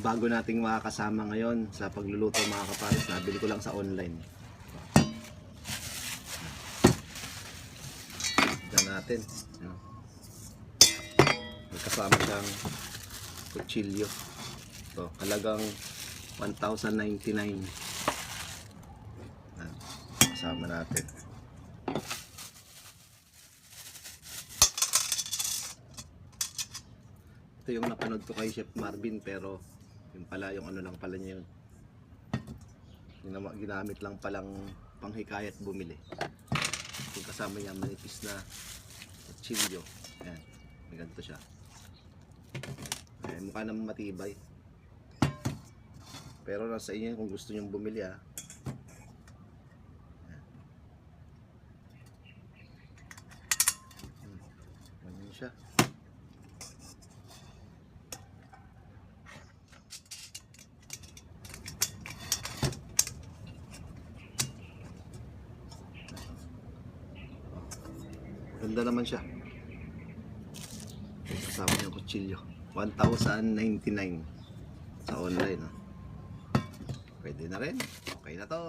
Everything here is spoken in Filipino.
bago nating makakasama ngayon sa pagluluto mga kapares. Nabili ko lang sa online. Tignan natin. May kasama siyang kutsilyo. Ito, halagang 1,099. Yan. Kasama natin. Ito yung napanood ko kay Chef Marvin pero yung pala yung ano lang pala niya yun. Ginamit lang palang panghikayat bumili. Yung kasama niya manipis na kutsilyo. Ayan, may ganito siya. Ayan, mukha naman matibay. Pero nasa inyo kung gusto nyo bumili ah. Ayan. Hmm. Ganda naman siya. Kasama niya kutsilyo. 1,099 sa online. Oh. Pwede na rin. Okay na to.